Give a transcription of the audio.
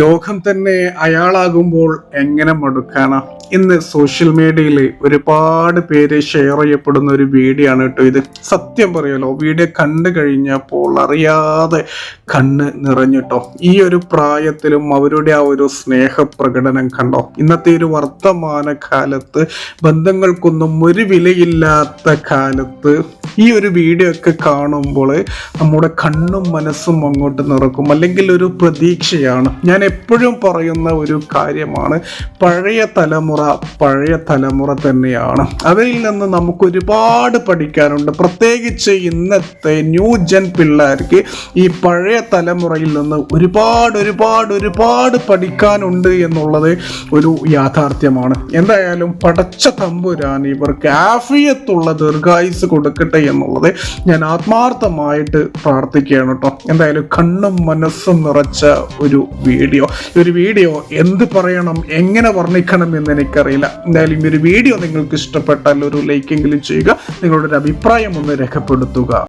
ലോകം തന്നെ അയാളാകുമ്പോൾ എങ്ങനെ മടുക്കാനാ? ഇന്ന് സോഷ്യൽ മീഡിയയിൽ ഒരുപാട് പേര് ഷെയർ ചെയ്യപ്പെടുന്ന ഒരു വീഡിയോ ആണ് കേട്ടോ ഇത്. സത്യം പറയുമല്ലോ വീഡിയോ കണ്ടു കഴിഞ്ഞപ്പോൾ അറിയാതെ കണ്ണ് നിറഞ്ഞിട്ടോ ഈ ഒരു പ്രായത്തിലും അവരുടെ ആ ഒരു സ്നേഹപ്രകടനം കണ്ടോ? ഇന്നത്തെ ഒരു വർത്തമാന കാലത്ത് ബന്ധങ്ങൾക്കൊന്നും ഒരു വിലയില്ലാത്ത കാലത്ത് ഈ ഒരു വീഡിയോ ഒക്കെ കാണുമ്പോൾ നമ്മുടെ കണ്ണും മനസ്സും അങ്ങോട്ട് നിറക്കും. അല്ലെങ്കിൽ ഒരു പ്രതീക്ഷയാണ്. ഞാൻ എപ്പോഴും പറയുന്ന ഒരു കാര്യമാണ്. പഴയ തലമുറ പഴയ തലമുറ തന്നെയാണ്. അവരിൽ നിന്ന് നമുക്ക് ഒരുപാട് പഠിക്കാനുണ്ട്. പ്രത്യേകിച്ച് ഇന്നത്തെ ന്യൂ ജൻ പിള്ളേർക്ക് ഈ പഴയ തലമുറയിൽ നിന്ന് ഒരുപാട് ഒരുപാട് ഒരുപാട് പഠിക്കാനുണ്ട് എന്നുള്ളത് ഒരു യാഥാർത്ഥ്യമാണ്. എന്തായാലും പടച്ച തമ്പുരാൻ ഇവർക്ക് ആഫിയത്തുള്ള ദീർഘായുസ് കൊടുക്കട്ടെ എന്നുള്ളത് ഞാൻ ആത്മാർത്ഥമായിട്ട് പ്രാർത്ഥിക്കുകയാണ് കേട്ടോ. എന്തായാലും കണ്ണും മനസ്സും നിറച്ച ഒരു വീഡിയോ. ഒരു വീഡിയോ എന്ത് പറയണം എങ്ങനെ വർണിക്കണം എന്ന് എനിക്കറിയില്ല. എന്തായാലും ഈ ഒരു വീഡിയോ നിങ്ങൾക്ക് ഇഷ്ടപ്പെട്ടാൽ ഒരു ലൈക്കെങ്കിലും ചെയ്യുക. നിങ്ങളുടെ ഒരു അഭിപ്രായം ഒന്ന് രേഖപ്പെടുത്തുക.